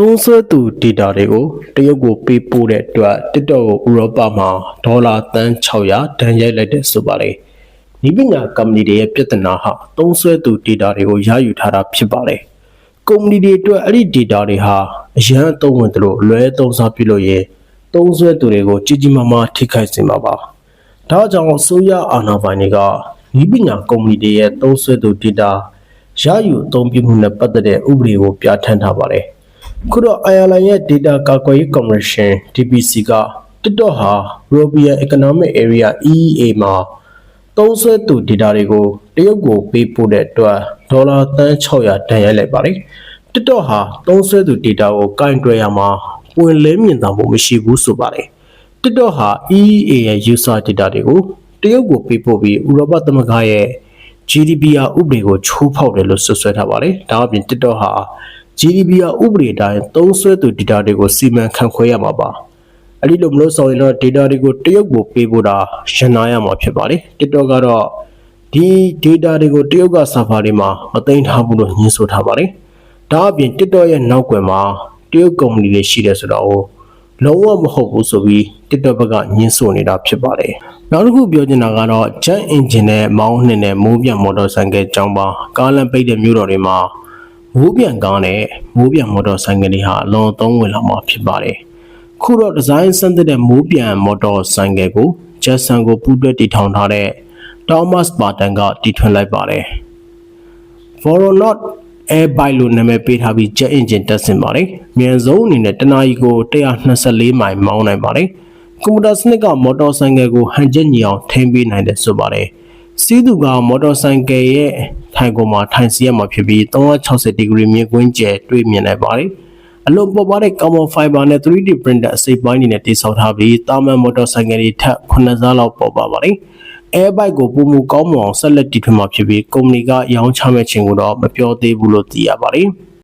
သုံးစွဲသူ data တွေကိုတရုတ်ကိုပေးပို့တဲ့အတွက် TikTok ကိုဥရောပမှာဒေါ်လာသန်း600ဒဏ်ရိုက်လိုက်တဲ့ဆိုပါလေ။ဤပညာကုမ္ပဏီတွေရဲ့ပြဿနာဟာသုံးစွဲသူ data တွေကိုရယူထားတာဖြစ်ပါလေ။ကုမ္ပဏီတွေအတွက်အဲ့ဒီ data တွေဟာအရန်အသုံးဝင်သလိုအလွဲသုံးစားပြုလို့ရင်သုံးစွဲသူတွေကိုကြီးကြီးမားမားထိခိုက်စေမှာပါ။ဒါကြောင့်အစိုးရအာဏာပိုင်တွေကဤပညာကုမ္ပဏီတွေရဲ့သုံးစွဲသူ data ရယူအသုံးပြုမှုနဲ့ပတ်သက်တဲ့ဥပဒေကိုပြဋ္ဌာန်းထားပါတယ်။ ခုတော့ Ireland ရဲ့ Data ကာကွယ်ရေး Commission DPC က TikTok ဟာ European Economic Area EEA မှာသုံးစွဲသူ data တွေကိုတရုတ်ကိုပေးပို့တဲ့အတွက်ဒေါ်လာသန်း600တန်ရိုက်လိုက်ပါတယ်။ TikTok ဟာသုံးစွဲသူ data ကိုကင်တွယ်ရမှာပွင့်လင်းမြင်သာမှုမရှိဘူးဆိုပါတယ်။ TikTok ဟာ EEA ရဲ့ user data တွေကိုတရုတ်ကိုပေးပို့ပြီးဥရောပသမဂ္ဂရဲ့ GDPR ဥပဒေကိုချိုးဖောက်တယ်လို့ဆွဆွဲထားပါတယ်။ဒါအပြင် TikTok ဟာ GDPR ဥပဒေအတိုင်းသုံးစွဲသူ data တွေကိုစီမံခန့်ခွဲရမှာပါ။အဲ့ဒီလိုမလို့ဆိုရင်တော့ data တွေကိုတရုတ်ကိုပေးဖို့တာရန်နာရမှာဖြစ်ပါတယ်။ TikTok ကတော့ဒီ data တွေကိုတရုတ်က server တွေမှာမသိမ်းထားဘူးလို့ညွှန်းဆိုထားပါတယ်။ဒါအပြင် TikTok ရဲ့နောက်ကွယ်မှာတရုတ်ကုမ္ပဏီတွေရှိတယ်ဆိုတော့လုံးဝမဟုတ်ဘူးဆိုပြီး TikTok ဘက်ကညှင်းဆိုနေတာဖြစ်ပါတယ်။နောက်တစ်ခုပြောချင်တာကတော့ Jet Engine နဲ့မောင်းနှင်တဲ့မိုးပြန်မော်တော်ဆိုင်ကယ်ကြောင်းပါကားလမ်းပိတ်တဲ့မြို့တော်တွေမှာ မိုးပြန်ကားနဲ့မိုးပြန်မော်တော်ဆိုင်ကယ်တွေဟာအလွန်သုံးဝင်လာမှာဖြစ်ပါတယ်။ခုတော့ဒီဇိုင်းစမ်းသစ်တဲ့မိုးပြန်မော်တော်ဆိုင်ကယ်ကို Jetson ကိုပူးတွဲတည်ထောင်ထားတဲ့ Thomas Barton ကတီထွင်လိုက်ပါတယ်။ Voronaut Air Bike လို့နာမည်ပေးထားပြီး jet engine တက်ဆင်ပါတယ်။မြန်ဆုံးအနေနဲ့တနာရီကို124မိုင်မောင်းနိုင်ပါတယ်။ကွန်ပျူတာစနစ်ကမော်တော်ဆိုင်ကယ်ကိုဟန်ချက်ညီအောင်ထိန်းပေးနိုင်တယ်ဆိုပါတယ်။စီးသူကမော်တော်ဆိုင်ကယ်ရဲ့ ထိုင်ကုန်မှာထိုင်စီရမှာဖြစ်ပြီး360ဒီဂရီမြင့်ကွင်းကျယ်တွေ့မြင်နိုင်ပါတယ်။အလုံးပေါ်ပါတဲ့ carbon fiber နဲ့ 3D printer အစိပ်ပိုင်းတွေနဲ့တိစောက်ထားပြီးတာမန်မော်တော်ဆိုင်ကယ်တွေထက်9စားလောက်ပေါ်ပါပါတယ်။ Airbike ကိုပုံမူကောင်းမွန်အောင်ဆက်လက်တည်ထွင်မှာဖြစ်ပြီးကုမ္ပဏီကရောင်းချမဲ့ခြင်းကိုတော့မပြောသေးဘူးလို့သိရပါတယ်။